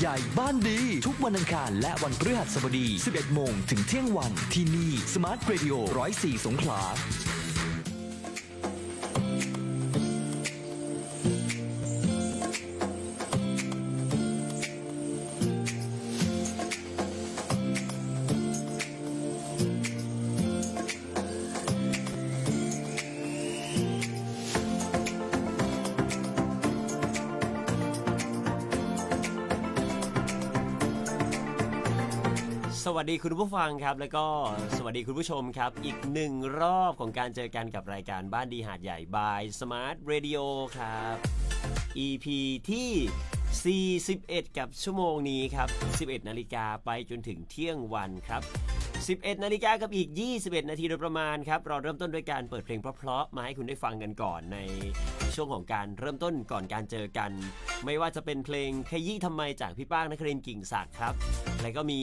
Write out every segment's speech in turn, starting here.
ใหญ่บ้านดี ทุกวันอังคารและวันพฤหัสบดี 11 โมงถึงเที่ยงวันที่นี่สมาร์ทเรดิโอ104 สงขลา สวัสดีคุณผู้ฟังครับ แล้วก็สวัสดีคุณผู้ชมครับ อีกหนึ่งรอบของการเจอกันกับรายการบ้านดีหาดใหญ่บาย Smart Radio ครับ EP ที่ 41 กับชั่วโมงนี้ครับ 11 นาฬิกาไปจนถึงเที่ยงวันครับ 11 นาฬิกากับอีก 21 นาทีโดยประมาณครับ เราเริ่มต้นด้วยการเปิดเพลงเพราะๆมาให้คุณได้ฟังกันก่อนในช่วงของการเริ่มต้นก่อนการเจอกัน ไม่ว่าจะเป็นเพลงขยี้ทำไมจากพี่ป้างนครินทร์กิ่งศักดิ์ครับ แล้วก็มี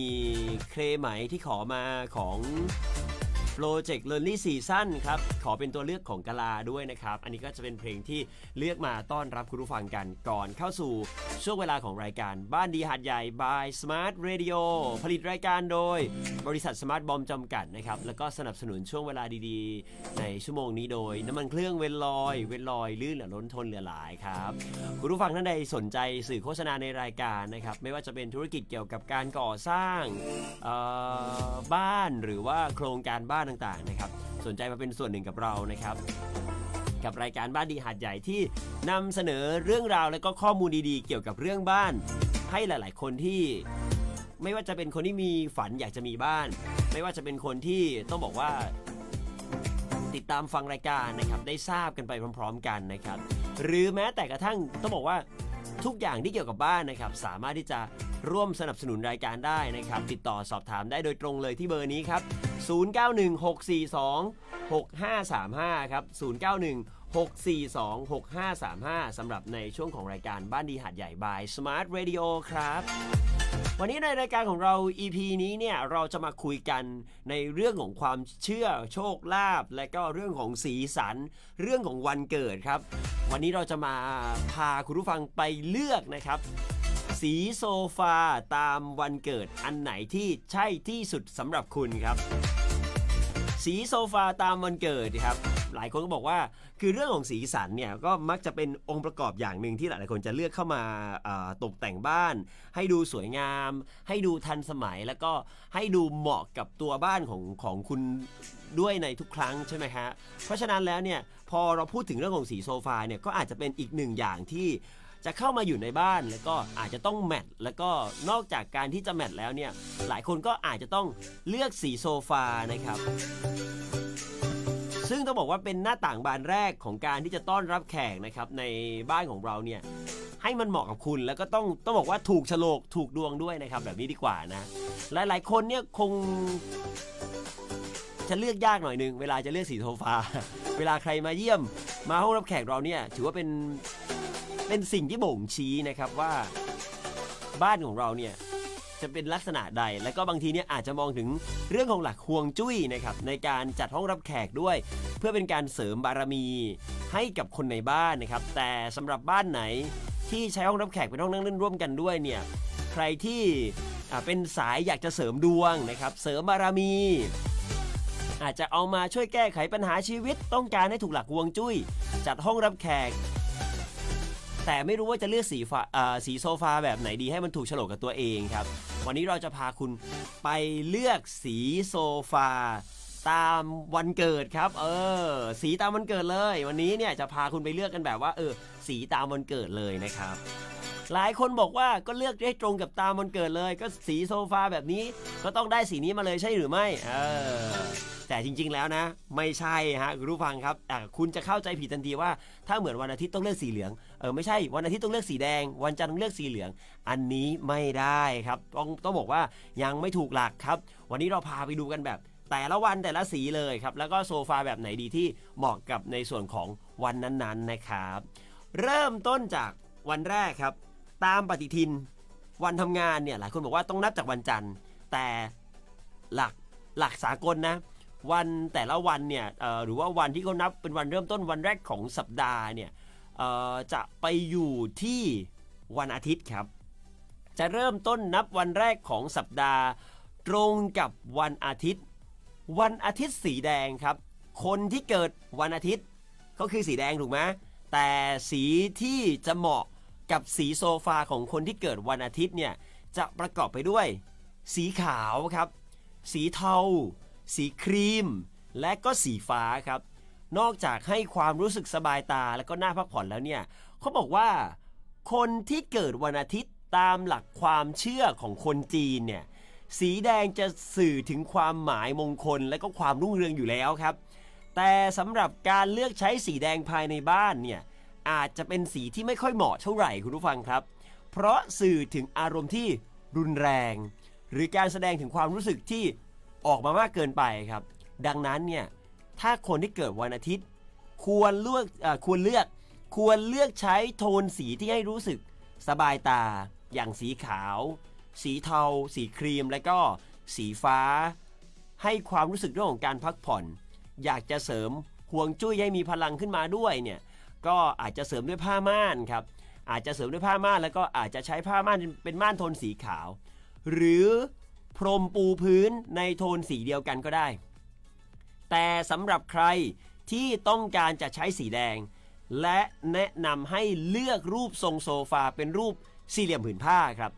เคลไหมที่ขอมาของ โปรเจกต์ Lonely Season ครับ ขอเป็นตัวเลือกของกลาด้วยนะครับ อันนี้ก็จะเป็นเพลงที่เลือกมาต้อนรับคุณผู้ฟังกันก่อนเข้าสู่ช่วงเวลาของรายการบ้านดีหาดใหญ่ by Smart Radio ผลิตรายการโดย บริษัท Smart Bomb จำกัดนะครับ แล้วก็สนับสนุนช่วงเวลาดีๆ ในชั่วโมงนี้โดย น้ำมันเครื่องเวนลอย เวนลอยลื่นเหลือล้นทนเหลือหลายครับคุณผู้ฟังท่านใดสนใจสื่อโฆษณาในรายการนะครับ ไม่ว่าจะเป็นธุรกิจเกี่ยวกับการก่อสร้างบ้านหรือว่าโครงการบ้านต่างๆนะครับสนใจมาเป็นส่วนหนึ่งกับเรานะครับ กับรายการบ้านดีหาดใหญ่ที่นำเสนอเรื่องราวและก็ข้อมูลดีๆ เกี่ยวกับเรื่องบ้าน ให้หลายๆ คนที่ไม่ว่าจะเป็นคนที่มีฝันอยากจะมีบ้าน ไม่ว่าจะเป็นคนที่ต้องบอกว่า ติดตามฟังรายการนะครับ ได้ทราบกันไปพร้อม ๆ กันนะครับ หรือแม้แต่กระทั่งต้องบอกว่า ทุกอย่างที่เกี่ยวกับบ้านนะครับ สามารถที่จะร่วมสนับสนุนรายการได้นะครับ ติดต่อสอบถามได้โดยตรงเลยที่เบอร์นี้ครับ 0916426535 ครับ 0916426535 สำหรับในช่วงของรายการบ้านดีหาดใหญ่บาย Smart Radio ครับ วันนี้ในรายการของเรา EP นี้เนี่ยเราจะมาคุยกันในเรื่องของความเชื่อโชคลาภและก็เรื่องของสีสัน เรื่องของวันเกิดครับ วันนี้เราจะมาพาคุณผู้ฟังไปเลือกนะครับ สีโซฟาตามวันเกิดอันไหนที่ใช่ที่สุดสำหรับคุณครับ สีโซฟาตามวันเกิดครับ หลายคนก็บอกว่าคือเรื่องของสีสันเนี่ยก็มักจะเป็นองค์ประกอบอย่างหนึ่งที่หลายๆคนจะเลือกเข้ามาอ่าตกแต่งบ้าน ให้ดูสวยงาม ให้ดูทันสมัยแล้วก็ให้ดูเหมาะกับตัวบ้านของของคุณด้วยในทุกครั้งใช่ไหมฮะเพราะฉะนั้นแล้วเนี่ยพอเราพูดถึงเรื่องของสีโซฟาเนี่ยก็อาจจะเป็นอีกหนึ่งอย่างที่จะเข้ามาอยู่ในบ้านแล้วก็อาจจะต้องแมทแล้วก็นอกจากการที่จะแมทแล้วเนี่ยหลายคนก็อาจจะต้องเลือกสีโซฟานะครับ ซึ่งต้องบอกว่าเป็นหน้าต่างบานแรกของการที่จะต้อนรับแขกนะครับในบ้านของเราเนี่ยให้มันเหมาะกับคุณแล้วก็ต้องต้องบอกว่าถูกฉลกถูกดวงด้วยนะครับแบบนี้ดีกว่านะ หลายๆ คนเนี่ยคง จะเลือกยากหน่อยนึงเวลาจะเลือกสีโซฟา เวลาใครมาเยี่ยม มาห้องรับแขกเราเนี่ยถือว่าเป็นเป็นสิ่งที่บ่งชี้นะครับว่าบ้านของเราเนี่ย จะเป็นลักษณะใด แล้วก็บางทีเนี่ยอาจจะมองถึงเรื่องของหลักห่วงจุ้ยนะครับในการจัดห้องรับแขกด้วย เพื่อเป็นการเสริมบารมีให้กับคนในบ้านนะครับ แต่สำหรับบ้านไหนที่ใช้ห้องรับแขกเป็นห้องนั่งเล่นร่วมกันด้วยเนี่ยใครที่อ่าเป็นสายอยากจะเสริมดวงนะครับเสริมบารมี อาจจะเอามาช่วยแก้ไขปัญหาชีวิต ต้องการให้ถูกหลักห่วงจุ้ย จัดห้องรับแขก แต่ไม่รู้ว่าจะเลือกสีฟ้าอ่าสีโซฟาแบบไหนดีให้มันถูกโฉลกกับตัวเองครับ วันนี้เราจะพาคุณไปเลือกสีโซฟา ตามวันเกิดครับ เออ สีตามวันเกิดเลย วันนี้เนี่ยจะพาคุณไปเลือกกันแบบว่า เออ สีตามวันเกิดเลยนะครับ หลายคนบอกว่าก็เลือกได้ตรงกับตามวันเกิดเลย ก็สีโซฟาแบบนี้ก็ต้องได้สีนี้มาเลยใช่หรือไม่เออแต่จริง ๆ แล้วนะ ไม่ใช่ฮะคุณผู้ฟังครับคุณจะเข้าใจผิดทันทีว่าถ้าเหมือนวันอาทิตย์ต้องเลือกสีเหลืองเออไม่ใช่วันอาทิตย์ต้องเลือกสีแดง วันจันทร์ต้องเลือกสีเหลือง อันนี้ไม่ได้ครับต้องต้องบอกว่ายังไม่ถูกหลักครับ วันนี้เราพาไปดูกันแบบแต่ละวันแต่ละสีเลยครับ แล้วก็โซฟาแบบไหนดีที่เหมาะกับในส่วนของวันนั้นๆนะครับ เริ่มต้นจากวันแรกครับ ตามปฏิทิน วันทำงานเนี่ยหลายคนบอกว่าต้องนับจากวันจันทร์ แต่หลักหลักสากลนะวันแต่ละวันเนี่ยหรือว่าวันที่เขานับเป็นวันเริ่มต้นวันแรกของสัปดาห์เนี่ยจะไปอยู่ที่วันอาทิตย์ครับ จะเริ่มต้นนับวันแรกของสัปดาห์ ตรงกับวันอาทิตย์ วันอาทิตย์สีแดงครับ คนที่เกิดวันอาทิตย์ก็คือสีแดงถูกไหมแต่สีที่จะเหมาะ กับสีโซฟาของคนที่เกิดวันอาทิตย์เนี่ยจะประกอบไปด้วย สีขาวครับ สีเทา สีครีม และก็สีฟ้าครับ นอกจากให้ความรู้สึกสบายตาและก็น่าพักผ่อนแล้วเนี่ยเขาบอกว่า คนที่เกิดวันอาทิตย์ตามหลักความเชื่อของคนจีนเนี่ยสีแดงจะสื่อถึงความหมายมงคลและก็ความรุ่งเรืองอยู่แล้วครับ แต่สำหรับการเลือกใช้สีแดงภายในบ้านเนี่ย อาจจะเป็นสีที่ไม่ค่อยเหมาะเท่าไหร่คุณผู้ฟังครับ เพราะสื่อถึงอารมณ์ที่รุนแรง หรือการแสดงถึงความรู้สึกที่ออกมามากเกินไปครับ ดังนั้นเนี่ยถ้าคนที่เกิดวันอาทิตย์ ควรเลือกอควรเลือก ควรเลือกใช้โทนสีที่ให้รู้สึกสบายตา อย่างสีขาว สีเทา สีครีม และก็สีฟ้า ให้ความรู้สึกเรื่องของการพักผ่อน อยากจะเสริมห่วงจุ้ยให้มีพลังขึ้นมาด้วยเนี่ย ก็อาจจะเสริมด้วยผ้าม่านครับอาจจะเสริมด้วยผ้าม่านแล้วก็อาจจะใช้ผ้าม่านเป็นม่านโทนสีขาว หรือพรมปูพื้นในโทนสีเดียวกันก็ได้ แต่สำหรับใครที่ต้องการจะใช้สีแดง และแนะนำให้เลือกรูปทรงโซฟาเป็นรูปสี่เหลี่ยมผืนผ้าครับ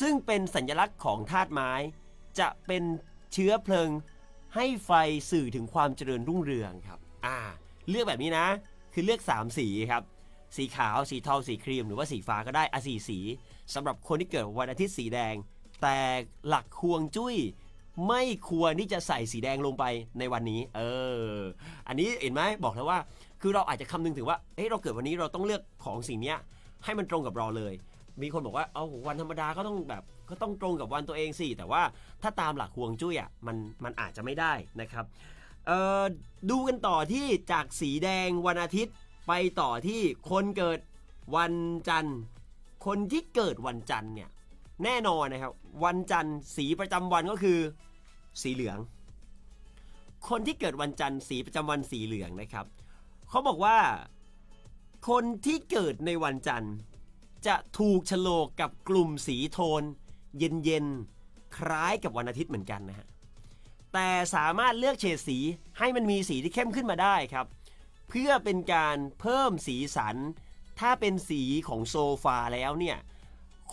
ซึ่งเป็นสัญลักษณ์ของธาตุไม้ จะเป็นเชื้อเพลิง ให้ไฟสื่อถึงความเจริญรุ่งเรืองครับ อ่า เลือกแบบนี้นะ คือเลือก 3 สีครับ สีขาว สีเทา สีครีม หรือว่าสีฟ้าก็ได้อะสีสีสำหรับคนที่เกิดวันอาทิตย์สีแดง แต่หลักควงจุ้ยไม่ควรที่จะใส่สีแดงลงไปในวันนี้ เออ อันนี้เห็นไหมบอกแล้วว่า คือเราอาจจะคำนึงถึงว่า เฮ้ยเราเกิดวันนี้เราต้องเลือกของสิ่งนี้ให้มันตรงกับเราเลย มีคนบอกว่า เอาวันธรรมดาก็ต้องแบบก็ต้องตรงกับวันตัวเองสิ แต่ว่าถ้าตามหลักห่วงจุ้ยอะมันมันอาจจะไม่ได้นะครับ เอ่อดูกันต่อที่จากสีแดงวันอาทิตย์ไปต่อที่คนเกิดวันจันทร์ คนที่เกิดวันจันทร์เนี่ยแน่นอนนะครับ วันจันทร์สีประจำวันก็คือสีเหลือง คนที่เกิดวันจันทร์สีประจำวันสีเหลืองนะครับเขาบอกว่า คนที่เกิดในวันจันทร์ จะถูกโลกกับกลุ่มสีโทน เย็นๆคล้ายกับวันอาทิตย์เหมือนกันนะฮะ แต่สามารถเลือกเฉดสีให้มันมีสีที่เข้มขึ้นมาได้ครับ เพื่อเป็นการเพิ่มสีสัน ถ้าเป็นสีของโซฟาแล้วเนี่ย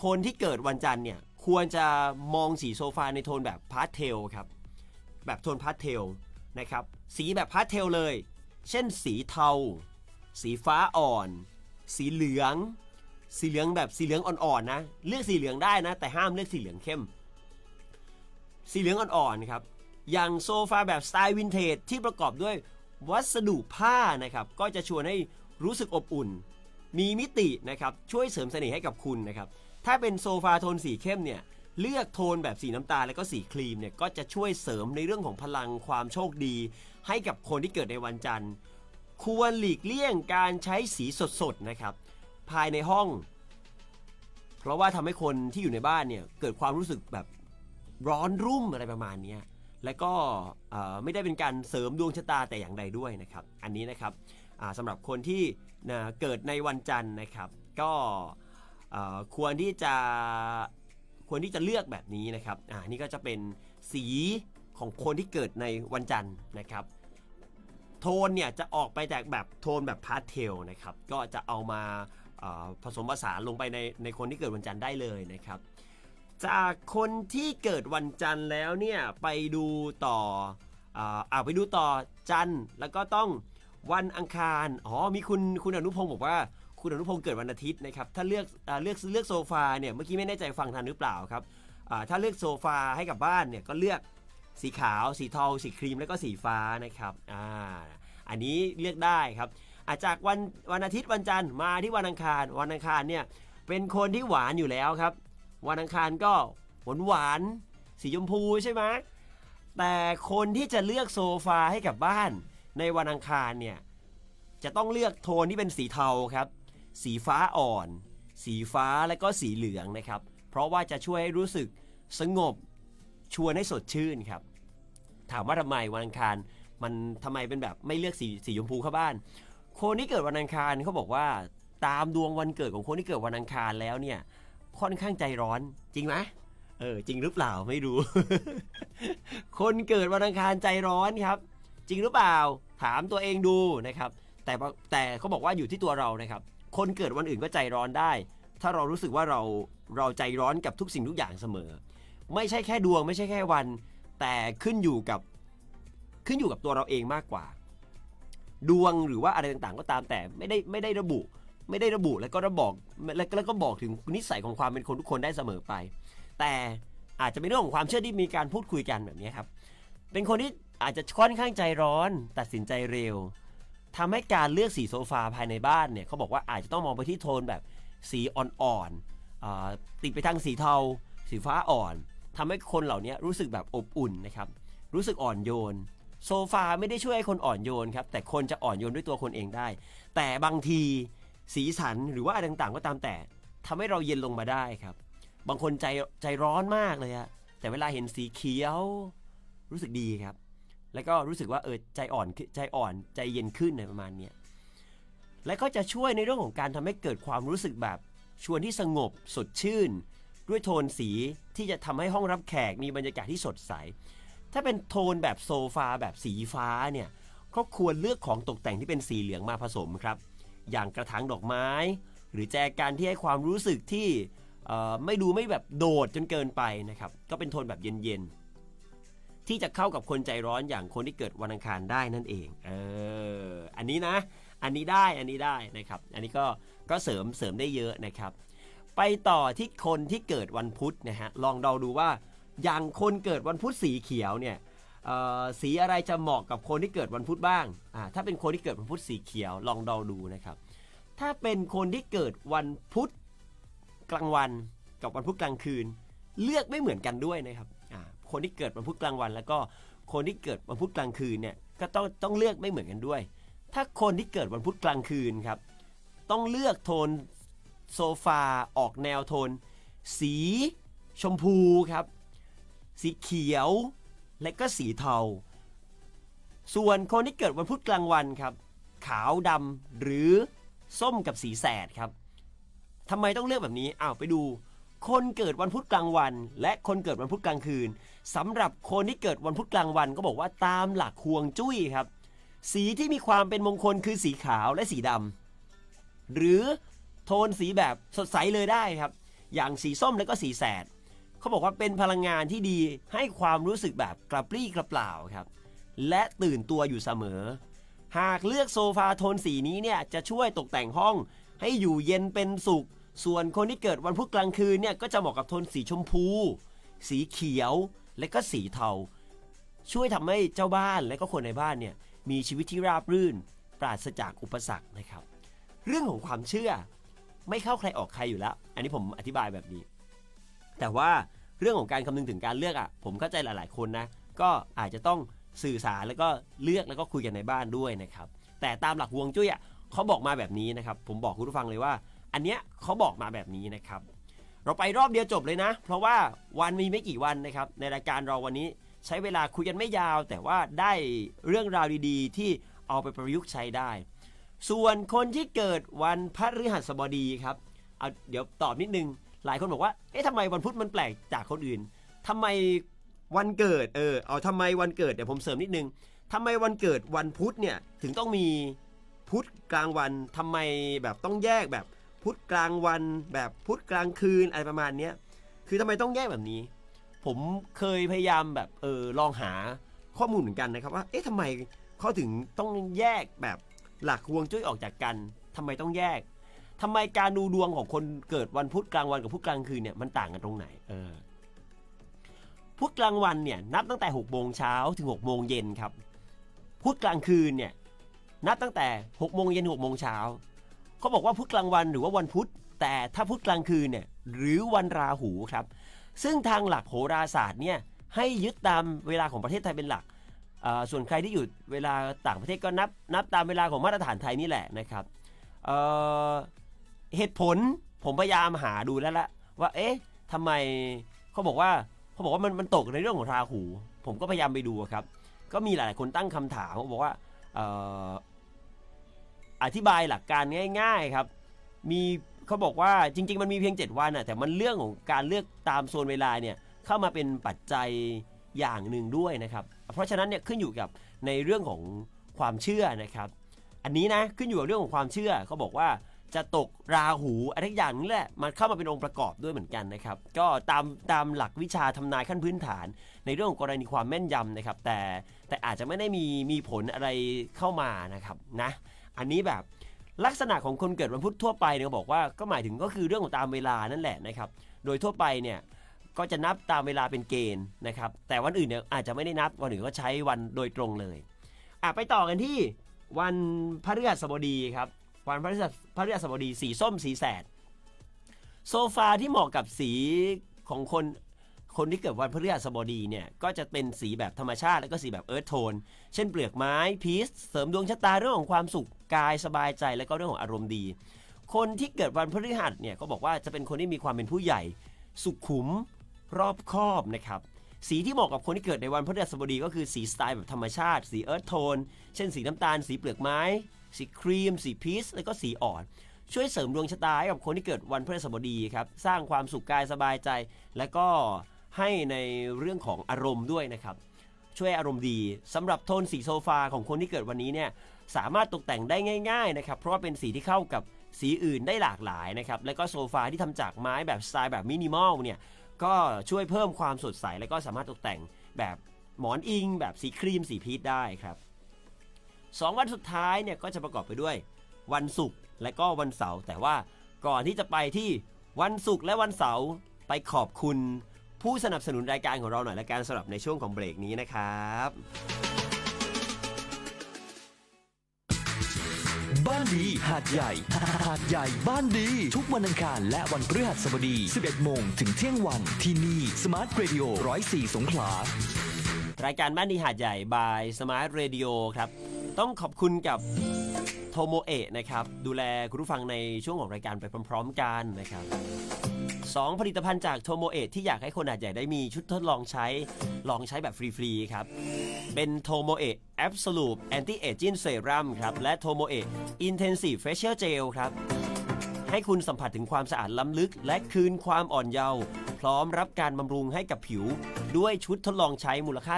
คนที่เกิดวันจันทร์เนี่ยควรจะมองสีโซฟาในโทนแบบพาสเทลครับ แบบโทนพาสเทลนะครับ สีแบบพาสเทลเลย เช่นสีเทา สีฟ้าอ่อน สีเหลือง สีเหลืองแบบสีเหลืองอ่อนๆนะ เลือกสีเหลืองได้นะ แต่ห้ามเลือกสีเหลืองเข้ม สีเหลืองอ่อนๆครับ อย่างโซฟาแบบสไตล์วินเทจที่ประกอบด้วยวัสดุผ้านะครับ ก็จะชวนให้รู้สึกอบอุ่น มีมิตินะครับช่วยเสริมเสน่ห์ให้กับคุณนะครับ ถ้าเป็นโซฟาโทนสีเข้มเนี่ยเลือกโทนแบบสีน้ำตาลแล้วก็สีครีมเนี่ยก็จะช่วยเสริมในเรื่องของพลังความโชคดี ให้กับคนที่เกิดในวันจันทร์ ควรหลีกเลี่ยงการใช้สีสดๆนะครับภายในห้อง เพราะว่าทำให้คนที่อยู่ในบ้านเนี่ยเกิดความรู้สึกแบบร้อนรุ่มอะไรประมาณนี้ และก็ไม่ได้เป็นการเสริมดวงชะตาแต่อย่างใดด้วยนะครับ อันนี้นะครับสำหรับคนที่เกิดในวันจันทร์นะครับ ก็ควรที่จะควรที่จะเลือกแบบนี้นะครับอ่านี่ก็จะเป็นสีของคนที่เกิดในวันจันทร์นะครับ โทนเนี่ยจะออกไปจากแบบโทนแบบพาสเทลนะครับ ก็จะเอามาผสมผสานลงไปในในคนที่เกิดวันจันทร์ได้เลยนะครับ จากคนที่เกิดวันจันทร์แล้วเนี่ยไปดูต่ออ่าไปดูต่อจันทร์แล้วก็ต้องวันอังคาร อ๋อ มีคุณคุณอนุพงศ์บอกว่า คุณอนุพงศ์เกิดวันอาทิตย์นะครับ ถ้าเลือกอเลือกเลือกโซฟาเนี่ยเมื่อกี้ไม่แน่ใจฟังทันหรือเปล่าครับอ่าถ้าเลือกโซฟาให้กับบ้านเนี่ยก็เลือกสีขาว สีทองสีครีมแล้วก็สีฟ้านะครับอ่าอันนี้เลือกได้ครับอาจากวันวันอาทิตย์วันจันทร์มาที่วันอังคาร วันอังคารเนี่ยเป็นคนที่หวานอยู่แล้วครับ วันอังคารก็หวานหวานสีชมพูใช่ไหมแต่คนที่จะเลือกโซฟาให้กับบ้าน ในวันอังคารเนี่ยจะต้องเลือกโทนที่เป็นสีเทาครับ สีฟ้าอ่อน สีฟ้าและก็สีเหลืองนะครับ เพราะว่าจะช่วยให้รู้สึกสงบชวนให้สดชื่นครับ ถามว่าทำไมวันอังคารมันทำไมเป็นแบบไม่เลือกสีสีชมพูเข้าบ้าน คนที่เกิดวันอังคารเขาบอกว่าตามดวงวันเกิดของคนที่เกิดวันอังคารแล้วเนี่ย ค่อนข้างใจร้อนจริงไหมเออจริงหรือเปล่าไม่รู้ คนเกิดวันอังคารใจร้อนครับ จริงหรือเปล่าถามตัวเองดูนะครับ แต่แต่เขาบอกว่าอยู่ที่ตัวเรานะครับ คนเกิดวันอื่นก็ใจร้อนได้ ถ้าเรารู้สึกว่าเราเราใจร้อนกับทุกสิ่งทุกอย่างเสมอ ไม่ใช่แค่ดวงไม่ใช่แค่วัน แต่ขึ้นอยู่กับขึ้นอยู่กับตัวเราเองมากกว่า ดวงหรือว่าอะไรต่างๆ ก็ตามแต่ไม่ได้ไม่ได้ระบุ ไม่ได้ระบุแล้วก็ระบอกแล้วก็บอกถึงนิสัยของความเป็นคนทุกคนได้เสมอไป แต่อาจจะเป็นเรื่องของความเชื่อที่มีการพูดคุยกันแบบนี้ครับ เป็นคนที่อาจจะค่อนข้างใจร้อน ตัดสินใจเร็วทำให้การเลือกสีโซฟาภายในบ้านเนี่ยเขาบอกว่าอาจจะต้องมองไปที่โทนแบบสีอ่อนๆอ่าติดไปทางสีเทา สีฟ้าอ่อนทำให้คนเหล่านี้รู้สึกแบบอบอุ่นนะครับ รู้สึกอ่อนโยนโซฟาไม่ได้ช่วยให้คนอ่อนโยนครับแต่คนจะอ่อนโยนด้วยตัวคนเองได้ แต่บางที สีสันหรือว่าอะไรต่างๆ ก็ตามแต่ทำให้เราเย็นลงมาได้ครับ บางคนใจใจร้อนมากเลยอะแต่เวลาเห็นสีเขียว รู้สึกดีครับ แล้วก็รู้สึกว่าเออใจอ่อนใจอ่อนใจเย็นขึ้นในประมาณเนี้ยและก็จะช่วยในเรื่องของการทำให้เกิดความรู้สึกแบบชวนที่สงบสดชื่น ด้วยโทนสีที่จะทำให้ห้องรับแขกมีบรรยากาศที่สดใส ถ้าเป็นโทนแบบโซฟาแบบสีฟ้าเนี่ยก็ควรเลือกของตกแต่งที่เป็นสีเหลืองมาผสมครับ อย่างกระถางดอกไม้ หรือแจกันที่ให้ความรู้สึกที่ไม่ดูไม่แบบโดดจนเกินไปนะครับ ก็เป็นโทนแบบเย็นๆ ที่จะเข้ากับคนใจร้อนอย่างคนที่เกิดวันอังคารได้นั่นเอง เออ อันนี้นะ อันนี้ได้ อันนี้ได้นะครับ อันนี้ก็ก็เสริมเสริมได้เยอะนะครับ ไปต่อที่คนที่เกิดวันพุธนะฮะ ลองเดาดูว่า อย่างคนเกิดวันพุธสีเขียวเนี่ย สีอะไรจะเหมาะกับคนที่เกิดวันพุธบ้างถ้าเป็นคนที่เกิดวันพุธสีเขียวลองเดาดูนะครับ ถ้าเป็นคนที่เกิดวันพุธกลางวันกับวันพุธกลางคืน เลือกไม่เหมือนกันด้วยนะครับคนที่เกิดวันพุธกลางวัน แล้วก็คนที่เกิดวันพุธกลางคืนเนี่ยก็ต้องต้องเลือกไม่เหมือนกันด้วย ถ้าคนที่เกิดวันพุธกลางคืนครับต้องเลือกโทนโซฟาออกแนวโทน สีชมพูครับ สีเขียว และก็สีเทา ส่วนคนที่เกิดวันพุธกลางวันครับ ขาวดำหรือส้มกับสีแสดครับทำไมต้องเลือกแบบนี้อ้าวไปดู คนเกิดวันพุธกลางวัน และคนเกิดวันพุธกลางคืนสำหรับคนที่เกิดวันพุธกลางวันก็บอกว่าตามหลักฮวงจุ้ยครับ สีที่มีความเป็นมงคลคือสีขาวและสีดำหรือโทนสีแบบสดใสเลยได้ครับ อย่างสีส้มและก็สีแสด เขาบอกว่าเป็นพลังงานที่ดีให้ความรู้สึกแบบกระปรี้กระเปล่าครับ และตื่นตัวอยู่เสมอ หากเลือกโซฟาโทนสีนี้เนี่ยจะช่วยตกแต่งห้อง ให้อยู่เย็นเป็นสุข ส่วนคนที่เกิดวันพุธกลางคืนเนี่ยก็จะเหมาะกับโทนสีชมพู สีเขียวและก็สีเทา ช่วยทำให้เจ้าบ้านและก็คนในบ้านเนี่ยมีชีวิตที่ราบรื่น ปราศจากอุปสรรคนะครับ เรื่องของความเชื่อไม่เข้าใครออกใครอยู่แล้ว อันนี้ผมอธิบายแบบนี้ แต่ว่าเรื่องของการคำนึงถึงการเลือกอะผมเข้าใจหลาย ๆ คนนะก็อาจจะต้องสื่อสารแล้วก็เลือกแล้วก็คุยกันในบ้านด้วยนะครับแต่ตามหลักฮวงจุ้ยอะเขาบอกมาแบบนี้นะครับผมบอกคุณผู้ฟังเลยว่า อันเนี้ยเขาบอกมาแบบนี้นะครับเราไปรอบเดียวจบเลยนะ เพราะว่าวันมีไม่กี่วันนะครับในรายการเราวันนี้ใช้เวลาคุยกันไม่ยาว แต่ว่าได้เรื่องราวดีๆ ที่เอาไปประยุกต์ใช้ได้ ส่วนคนที่เกิดวันพฤหัสบดีครับเอาเดี๋ยวตอบนิดนึง หลายคนบอกว่า เอ๊ะทำไมวันพุธมันแปลกจากคนอื่นทำไมวันเกิด เออ เอาทำไมวันเกิด เดี๋ยวผมเสริมนิดนึงทำไมวันเกิดวันพุธเนี่ยถึงต้องมีพุธกลางวันทำไมแบบต้องแยกแบบพุธกลางวัน แบบพุธกลางคืนอะไรประมาณเนี้ยคือทำไมต้องแยกแบบนี้ ผมเคยพยายามแบบเออลองหาข้อมูลเหมือนกันนะครับว่าเอ๊ะทำไมเขาถึงต้องแยกแบบหลักฮวงจุ้ยออกจากกันทำไมต้องแยก ทำไมการดูดวงของคนเกิดวันพุธกลางวันกับพุธกลางคืนเนี่ยมันต่างกันตรงไหนเออพุธกลางวันเนี่ยนับตั้งแต่6โมงเช้าถึง6โมงเย็นครับพุธกลางคืนเนี่ยนับตั้งแต่6โมงเย็น6โมงเช้าเขาบอกว่าพุธกลางวันหรือว่าวันพุธ แต่ถ้าพุธกลางคืนเนี่ยหรือวันราหูครับ ซึ่งทางหลักโหราศาสตร์เนี่ยให้ยึดตามเวลาของประเทศไทยเป็นหลัก ส่วนใครที่อยู่เวลาต่างประเทศก็นับนับตามเวลาของมาตรฐานไทยนี่แหละนะครับ เหตุผลผมพยายามหาดูแล้วละว่า เอ๊ะทำไมเขาบอกว่าเขาบอกว่ามันมันตกในเรื่องของราหู ผมก็พยายามไปดูครับ ก็มีหลาย ๆ คนตั้งคำถามเขาบอกว่าอธิบายหลักการง่าย ๆ ครับ มีเขาบอกว่าจริง ๆ มันมีเพียง 7 วันอะแต่มันเรื่องของการเลือกตามโซนเวลาเนี่ยเข้ามาเป็นปัจจัยอย่างหนึ่งด้วยนะครับ เพราะฉะนั้นเนี่ยขึ้นอยู่กับในเรื่องของความเชื่อนะครับ อันนี้นะขึ้นอยู่กับเรื่องของความเชื่อเขาบอกว่า จะตกราหูอะไรทุกอย่างนี่แหละมันเข้ามาเป็นองค์ประกอบด้วยเหมือนกันนะครับ ก็ตามตามหลักวิชาทำนายขั้นพื้นฐาน ในเรื่องของกรณีความแม่นยำนะครับ แต่แต่อาจจะไม่ได้มีมีผลอะไรเข้ามานะครับนะ อันนี้แบบลักษณะของคนเกิดวันพุธทั่วไปเนี่ยบอกว่าก็หมายถึงก็คือเรื่องของตามเวลานั่นแหละนะครับ โดยทั่วไปเนี่ยก็จะนับตามเวลาเป็นเกณฑ์นะครับ แต่วันอื่นเนี่ยอาจจะไม่ได้นับวันอื่นก็ใช้วันโดยตรงเลยอะไปต่อกันที่วันพฤหัสบดีครับ วันพฤหัสพฤหัสบดีสีส้มสีแสด โซฟาที่เหมาะกับสีของคนคนที่เกิดวันพฤหัสบดีเนี่ยก็จะเป็นสีแบบธรรมชาติแล้วก็สีแบบเอิร์ธโทน เช่นเปลือกไม้พีซเสริมดวงชะตาเรื่องของความสุขกายสบายใจแล้วก็เรื่องของอารมณ์ดี คนที่เกิดวันพฤหัสเนี่ยก็บอกว่าจะเป็นคนที่มีความเป็นผู้ใหญ่ สุขุมรอบคอบนะครับสีที่เหมาะกับคนที่เกิดในวันพฤหัสบดีก็คือสีสไตล์แบบธรรมชาติ สีเอิร์ธโทน เช่นสีน้ำตาล สีเปลือกไม้ สีครีม สีพีชแล้วก็สีอ่อน ช่วยเสริมดวงชะตาให้กับคนที่เกิดวันพฤหัสบดีครับ สร้างความสุขกายสบายใจ และก็ให้ในเรื่องของอารมณ์ด้วยนะครับ ช่วยอารมณ์ดีสำหรับโทนสีโซฟาของคนที่เกิดวันนี้เนี่ยสามารถตกแต่งได้ง่าย ๆนะครับ เพราะว่าเป็นสีที่เข้ากับสีอื่นได้หลากหลายนะครับ แล้วก็โซฟาที่ทำจากไม้แบบสไตล์แบบมินิมอลเนี่ยก็ช่วยเพิ่มความสดใส และก็สามารถตกแต่งแบบหมอนอิง แบบสีครีมสีพีชได้ครับ สองวันสุดท้ายเนี่ยก็จะประกอบไปด้วย วันศุกร์และก็วันเสาร์แต่ว่าก่อนที่จะไปที่วันศุกร์และวันเสาร์ไปขอบคุณ ผู้สนับสนุนรายการของเราหน่อยละกันสำหรับในช่วงของเบรกนี้นะครับบ้านดีหาดใหญ่หาดใหญ่บ้านดี ทุกวันอังคารและวันพฤหัสบดี 11 โมงถึงเที่ยงวันที่นี่สมาร์ทเรดิโอ104สงขลารายการบ้านดีหาดใหญ่บายสมาร์ทเรดิโอครับ ต้องขอบคุณกับโทโมเอะนะครับ ดูแลคุณผู้ฟังในช่วงของรายการไปพร้อมๆกันนะครับสองผลิตภัณฑ์จากโทโมเอะที่อยากให้คนอาจใหญ่ได้มีชุดทดลองใช้ ลองใช้แบบฟรีๆครับ เป็นโทโมเอะ Absolute Anti Aging Serum ครับ และโทโมเอะ Intensive Facial Gel ครับ ให้คุณสัมผัสถึงความสะอาดล้ำลึก และคืนความอ่อนเยาว์พร้อมรับการบำรุงให้กับผิว ด้วยชุดทดลองใช้มูลค่า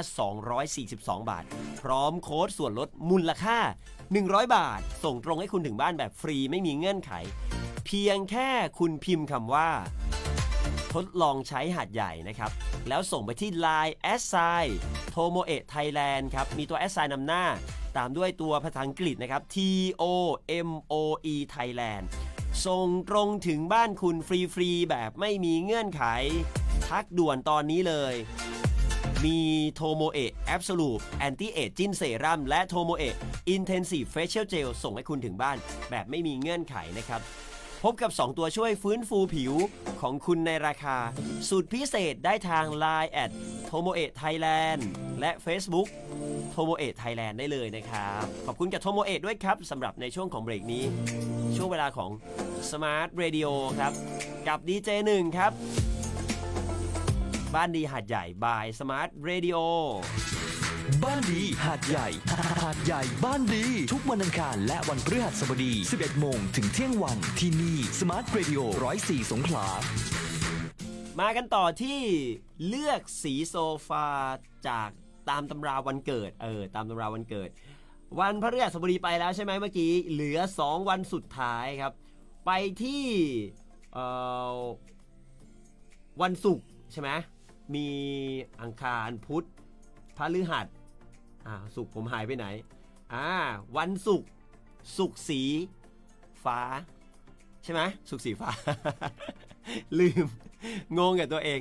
242 บาท พร้อมโค้ดส่วนลดมูลค่า 100 บาท ส่งตรงให้คุณถึงบ้านแบบฟรีไม่มีเงื่อนไข เพียงแค่คุณพิมพ์คำว่า ทดลองใช้หาดใหญ่นะครับ แล้วส่งไปที่ Line แอสไซโทโมเอะไทยแลนด์ครับ มีตัวแอสไซนำหน้า ตามด้วยตัวภาษาอังกฤษนะครับ T O M O E Thailand ส่งตรงถึงบ้านคุณฟรีๆ แบบไม่มีเงื่อนไข ทักด่วนตอนนี้เลย มีโทโมเอะแอบสู t แอนตี้เอจจินเซรั่มและโทโมเอะอินเทนซีฟเฟชเชลเจลส่งให้คุณถึงบ้านแบบไม่มีเงื่อนไขนะครับ พบกับ 2 ตัวช่วยฟื้นฟูผิวของคุณในราคา สูตรพิเศษได้ทาง Line แอดโทโมเอะไทยแลนด์และ Facebook โทโมเอะไทยแลนด์ได้เลยนะครับ ขอบคุณกับโทโมเอะด้วยครับสำหรับในช่วงของเบรกนี้ ช่วงเวลาของ Smart Radio ครับ กับดีเจหนึ่งครับ บ้านดีหาดใหญ่บาย Smart Radio บ้านดีหาดใหญ่ หาดใหญ่บ้านดี ทุกวันอังคารและวันพฤหัสบดี 11 โมงถึงเที่ยงวันที่นี่สมาร์ทเรดิโอ104สงขลามากันต่อที่เลือกสีโซฟาจากตามตำราวันเกิด เออ ตามตำราวันเกิด วันพฤหัสบดีไปแล้วใช่ไหมเมื่อกี้ เหลือ 2 วันสุดท้ายครับ ไปที่เออวันศุกร์ใช่ไหมมีอังคารพุธ พฤหัสอ่าศุกผมหายไปไหนอ่าวันศุกร์ศุกร์สีฟ้า ใช่ไหมศุกร์สีฟ้า ลืมงงกับตัวเอง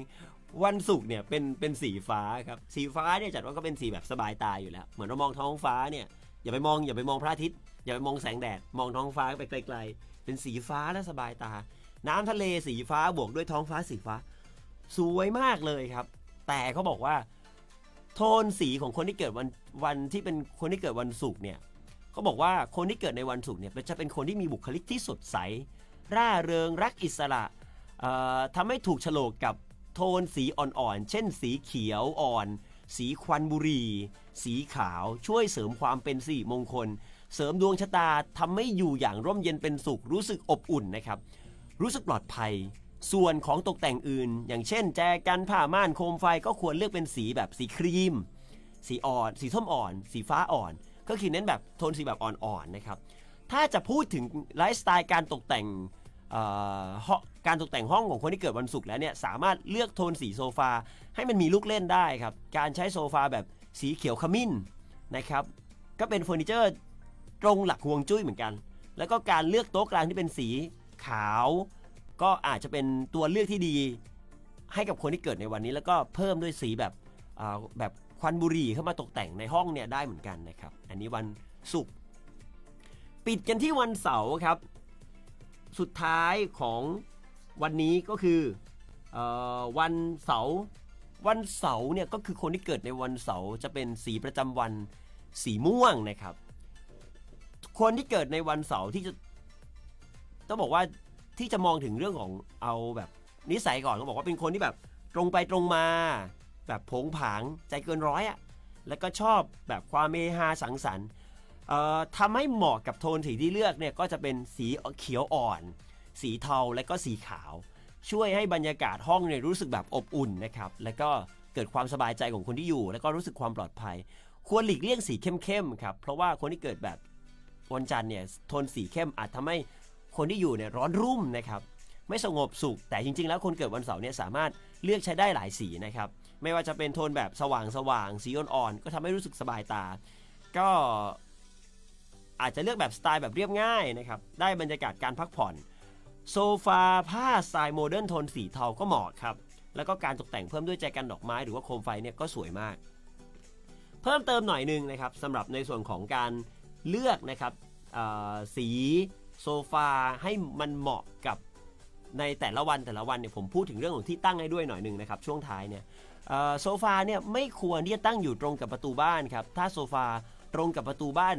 วันศุกร์เนี่ยเป็นเป็นสีฟ้าครับสีฟ้าเนี่ยจัดว่าก็เป็นสีแบบสบายตาอยู่แล้ว เหมือนเรามองท้องฟ้าเนี่ยอย่าไปมองอย่าไปมองพระอาทิตย์อย่าไปมองแสงแดดมองท้องฟ้าไปไกลๆ เป็นสีฟ้าและสบายตา น้ำทะเลสีฟ้าบวกด้วยท้องฟ้าสีฟ้า สวยมากเลยครับ แต่เขาบอกว่า โทนสีของคนที่เกิดวันวันที่เป็นคนที่เกิดวันศุกร์เนี่ยเขาบอกว่าคนที่เกิดในวันศุกร์เนี่ยจะเป็นคนที่มีบุคลิกที่สดใส ร่าเริงรักอิสระเอ่อทำให้ถูกฉลกกับโทนสีอ่อนๆ เช่น สีเขียวอ่อน สีควันบุรี สีขาวช่วยเสริมความเป็นสิริมงคล เสริมดวงชะตาทำให้อยู่อย่างร่มเย็นเป็นสุขรู้สึกอบอุ่นนะครับ รู้สึกปลอดภัย ส่วนของตกแต่งอื่น อย่างเช่น แจกันผ้าม่านโคมไฟก็ควรเลือกเป็นสีแบบสีครีม สีอ่อน สีส้มอ่อน สีฟ้าอ่อน ก็คือเน้นแบบโทนสีแบบอ่อนๆนะครับ ถ้าจะพูดถึงไลฟ์สไตล์การตกแต่งการตกแต่งห้องของคนที่เกิดวันศุกร์แล้วเนี่ยสามารถเลือกโทนสีโซฟาให้มันมีลูกเล่นได้ครับการใช้โซฟาแบบสีเขียวขมิ้นนะครับก็เป็นเฟอร์นิเจอร์ตรงหลักฮวงจุ้ยเหมือนกัน แล้วก็การเลือกโต๊ะกลางที่เป็นสีขาว ก็อาจจะเป็นตัวเลือกที่ดี ให้กับคนที่เกิดในวันนี้ แล้วก็เพิ่มด้วยสีแบบแบบควันบุหรี่เข้ามาตกแต่งในห้องเนี่ยได้เหมือนกันนะครับ อันนี้วันศุกร์ปิดกันที่วันเสาร์ครับ สุดท้ายของวันนี้ก็คือออวันเสาร์วันเสาร์เนี่ยก็คือคนที่เกิดในวันเสาร์จะเป็นสีประจำวันสีม่วงนะครับ คนที่เกิดในวันเสาร์ที่จะต้องบอกว่า ที่จะมองถึงเรื่องของเอาแบบนิสัยก่อนก็บอกว่าเป็นคนที่แบบตรงไปตรงมา แบบผงผางใจเกินร้อยอะแล้วก็ชอบแบบความเมฮาสังสรรค์ทำให้เหมาะกับโทนสีที่เลือกเนี่ยก็จะเป็นสีเขียวอ่อน สีเทาและก็สีขาว ช่วยให้บรรยากาศห้องเนี่ยรู้สึกแบบอบอุ่นนะครับแล้วก็เกิดความสบายใจของคนที่อยู่ แล้วก็รู้สึกความปลอดภัย ควรหลีกเลี่ยงสีเข้มๆครับเพราะว่าคนที่เกิดแบบวันจันทร์เนี่ยโทนสีเข้มอาจทำให้ คนที่อยู่เนี่ยร้อนรุ่มนะครับไม่สงบสุข แต่จริง ๆ แล้วคนเกิดวันเสาร์เนี่ยสามารถเลือกใช้ได้หลายสีนะครับไม่ว่าจะเป็นโทนแบบสว่างสว่างสีอ่อนๆก็ทำให้รู้สึกสบายตา ก็อาจจะเลือกแบบสไตล์แบบเรียบง่ายนะครับได้บรรยากาศการพักผ่อนโซฟาผ้าสไตล์โมเดิร์นโทนสีเทาก็เหมาะครับแล้วก็การตกแต่งเพิ่มด้วยใจกันดอกไม้หรือว่าโคมไฟเนี่ยก็สวยมาก เพิ่มเติมหน่อยหนึงนะครับสำหรับในส่วนของการเลือกนะครับสี โซฟาให้มันเหมาะกับในแต่ละวันแต่ละวันเนี่ยผมพูดถึงเรื่องของที่ตั้งให้ด้วยหน่อยหนึ่งนะครับช่วงท้ายเนี่ยโซฟาเนี่ยไม่ควรที่จะตั้งอยู่ตรงกับประตูบ้านครับถ้าโซฟาตรงกับประตูบ้าน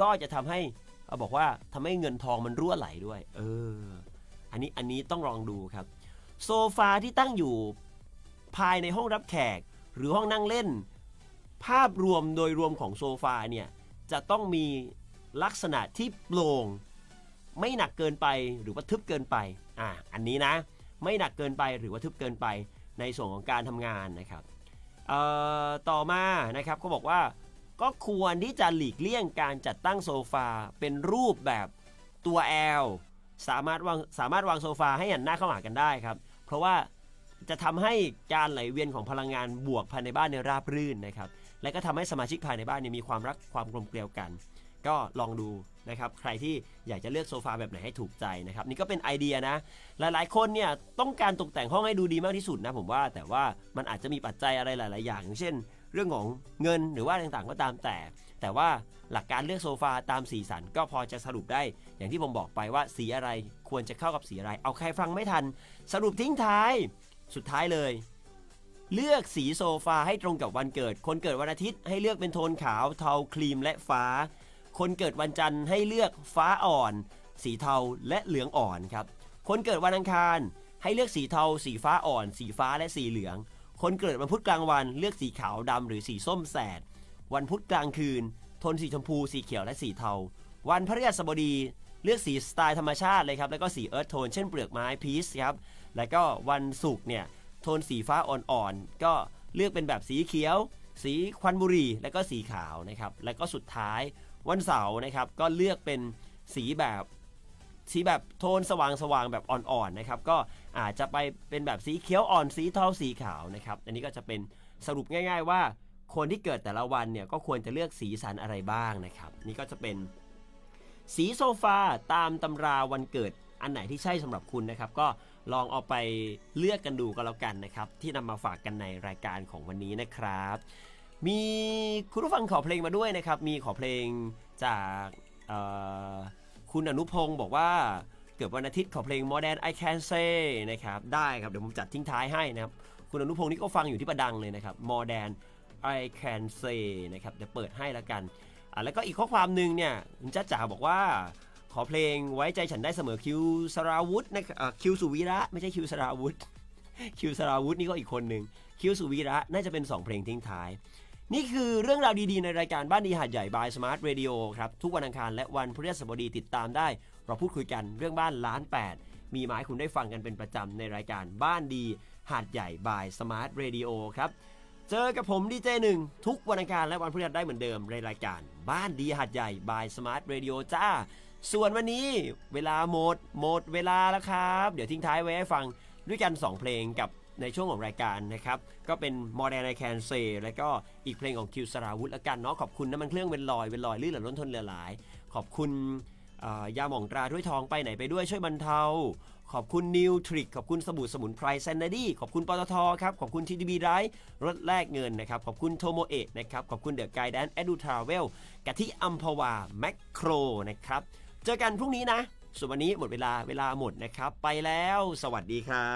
ก็จะทำให้เอาบอกว่าทำให้เงินทองมันรั่วไหลด้วย เออ อันนี้อันนี้ต้องลองดูครับ โซฟาที่ตั้งอยู่ภายในห้องรับแขก หรือห้องนั่งเล่น ภาพรวมโดยรวมของโซฟาเนี่ยจะต้องมีลักษณะที่โปร่ง ไม่หนักเกินไปหรือว่าทึบเกินไปอ่าอันนี้นะ ไม่หนักเกินไปหรือว่าทึบเกินไปในส่วนของการทำงานนะครับเอ่อต่อมานะครับก็บอกว่าก็ควรที่จะหลีกเลี่ยงการจัดตั้งโซฟาเป็นรูปแบบตัว L สามารถวางสามารถวางโซฟาให้หันหน้าเข้าหากันได้ครับ เพราะว่าจะทำให้การไหลเวียนของพลังงานบวกภายในบ้านเนี่ยราบรื่นนะครับ และก็ทำให้สมาชิกภายในบ้านเนี่ยมีความรักความกลมเกลียวกัน ก็ลองดู นะครับใครที่อยากจะเลือกโซฟาแบบไหนให้ถูกใจนะครับนี่ก็เป็นไอเดียนะหลายๆ คนเนี่ยต้องการตกแต่งห้องให้ดูดีมากที่สุดนะผมว่า แต่ว่ามันอาจจะมีปัจจัยอะไรหลาย ๆ อย่างอย่างเช่น เรื่องของเงินหรือว่าต่างๆก็ตามแต่ แต่ว่าหลักการเลือกโซฟาตามสีสันก็พอจะสรุปได้ อย่างที่ผมบอกไปว่าสีอะไรควรจะเข้ากับสีอะไร เอาใครฟังไม่ทัน สรุปทิ้งท้ายสุดท้ายเลยเลือกสีโซฟาให้ตรงกับวันเกิด คนเกิดวันอาทิตย์ให้เลือกเป็นโทนขาวเทาครีมและฟ้า คนเกิดวันจันทร์ให้เลือกฟ้าอ่อน สีเทาและเหลืองอ่อนครับ คนเกิดวันอังคาร ให้เลือกสีเทา สีฟ้าอ่อน สีฟ้าและสีเหลือง คนเกิดวันพุธกลางวันเลือกสีขาวดำหรือสีส้มแสด วันพุธกลางคืนโทนสีชมพูสีเขียวและสีเทา วันพฤหัสบดีเลือกสีสไตล์ธรรมชาติเลยครับแล้วก็สีเอิร์ธโทนเช่นเปลือกไม้พีชครับแล้วก็วันศุกร์เนี่ยโทนสีฟ้าอ่อนๆก็เลือกเป็นแบบสีเขียว สีควันบุรีแล้วก็สีขาวนะครับ แล้วก็สุดท้าย วันเสาร์นะครับก็เลือกเป็นสีแบบสีแบบโทนสว่างๆแบบอ่อนๆนะครับก็อาจจะไปเป็นแบบสีเขียวอ่อนสีเทาสีขาวนะครับอันนี้ก็จะเป็นสรุปง่าย ๆ ว่าคนที่เกิดแต่ละวันเนี่ยก็ควรจะเลือกสีสันอะไรบ้างนะครับ นี่ก็จะเป็นสีโซฟาตามตำราวันเกิดอันไหนที่ใช่สำหรับคุณนะครับ ก็ลองเอาไปเลือกกันดูก็แล้วกันนะครับ ที่นำมาฝากกันในรายการของวันนี้นะครับ มีคุณผู้ฟังขอเพลงมาด้วยนะครับ มีขอเพลงจากคุณอนุพงศ์บอกว่าเกิดวันอาทิตย์ขอเพลง Modern I Can Say นะครับ ได้ครับ เดี๋ยวผมจัดทิ้งท้ายให้นะครับ คุณอนุพงศ์นี่ก็ฟังอยู่ที่ประดังเลยนะครับ Modern I Can Say นะครับเดี๋ยวเปิดให้แล้วกันอะแล้วก็อีกข้อความหนึ่งเนี่ยคุณจ้าจ๋าบอกว่า ขอเพลงไว้ใจฉันได้เสมอคิวสราวุธนะครับคิวสุวีระไม่ใช่คิวสราวุธคิวสราวุธนี่ก็อีกคนหนึ่งคิวสุวีระน่าจะเป็น 2 เพลงทิ้งท้าย นี่คือเรื่องราวดีๆ ในรายการบ้านดีหาดใหญ่บายสมาร์ทเรดิโอครับ ทุกวันอังคารและวันพฤหัสบดีติดตามได้ เราพูดคุยกันเรื่องบ้านล้านแปดมีมาให้คุณได้ฟังกันเป็นประจำในรายการบ้านดีหาดใหญ่บายสมาร์ทเรดิโอครับ เจอกับผมดีเจหนึ่งทุกวันอังคารและวันพฤหัสได้เหมือนเดิมในรายการ บ้านดีหาดใหญ่บายสมาร์ทเรดิโอจ้า ส่วนวันนี้เวลาหมดหมดเวลาแล้วครับ เดี๋ยวทิ้งท้ายไว้ให้ฟังด้วยกัน 2 เพลงกับ ในช่วงของรายการนะครับ ก็เป็น More Than I Can Say แล้วก็อีกเพลงของคิวสราวุธละกันเนาะขอบคุณน้ำมันเครื่องเวนลอยเวนลอยลื่นหลล้นทนเหลือหลาย ขอบคุณยาหม่องตราด้วยทองไปไหนไปด้วยช่วยบรรเทา ขอบคุณนิวทริกขอบคุณสบู่สมุนไพรแซนนดี้ขอบคุณปตทครับ ขอบคุณทีดีบีไรรถแลกเงินนะครับ ขอบคุณโทโมเอะนะครับ ขอบคุณเดอะไกด์แดนแอดูทราเวลกะที่อัมพวาแมคโครนะครับ เจอกันพรุ่งนี้นะส่วนวันนี้หมดเวลาเวลาหมดนะครับ ไปแล้ว สวัสดีครั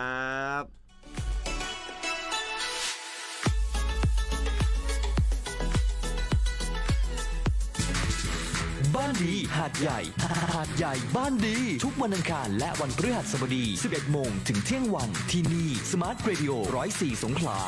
บ บ้านดีหาดใหญ่หาดใหญ่บ้านดี ทุกวันอังคารและวันพฤหัสบดี 11 โมงถึงเที่ยงวันที่นี่สมาร์ทเรดิโอ104 สงขลา